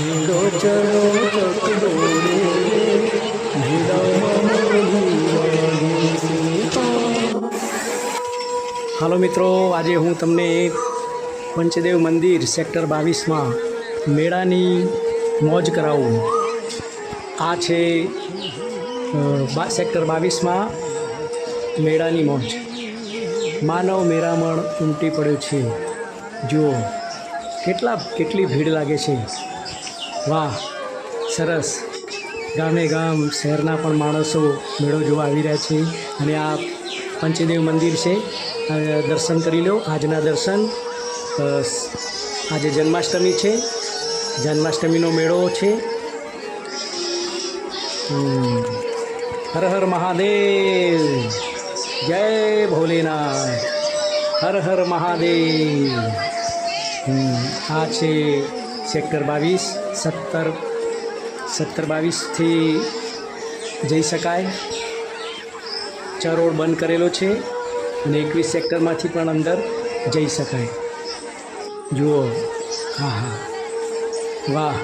મેળો ચલો ચકડોળે. હાલો મિત્રો, આજે હું તમને પંચદેવ મંદિર સેક્ટર બાવીસમાં મેળાની મોજ કરાવું. આ છે સેક્ટર બાવીસમાં મેળાની મોજ. માનવ મેરામણ ઉમટી પડ્યો છે. જુઓ, કેટલા, કેટલી ભીડ લાગે છે. વાહ, સરસ. ગામે ગામ, શહેરના પણ માણસો મેળો જોવા આવી રહ્યા છે. અને આ પંચદેવ મંદિર છે. દર્શન કરી લો, આજના દર્શન. આજે જન્માષ્ટમી છે. જન્માષ્ટમીનો મેળો છે. હર હર મહાદેવ. જય ભોલેનાથ. હર હર મહાદેવ. આ છે સેક્ટર બાવીસ, સત્તર સત્તર બાવીસથી જઈ શકાય. ચરોડ બંધ કરેલો છે અને એકવીસ સેક્ટરમાંથી પણ અંદર જઈ શકાય. જુઓ. હા હા વાહ.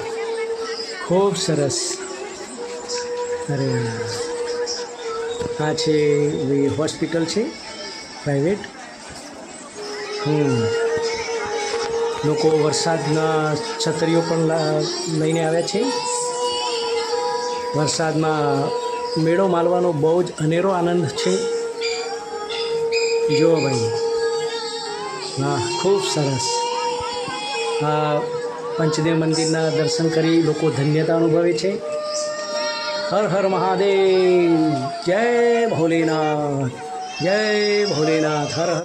ખૂબ સરસ. અરે આ છે હોસ્પિટલ છે, પ્રાઇવેટ. હમ. લોકો વરસાદના છત્રીઓ પણ લઈને આવ્યા છે. વરસાદમાં મેળો માલવાનો બહુ જ અનેરો આનંદ છે. જુઓ ભાઈ. હા ખૂબ સરસ. આ પંચદેવ મંદિરના દર્શન કરી લોકો ધન્યતા અનુભવે છે. હર હર મહાદેવ. જય ભોલેનાથ. જય ભોલેનાથ. હર હર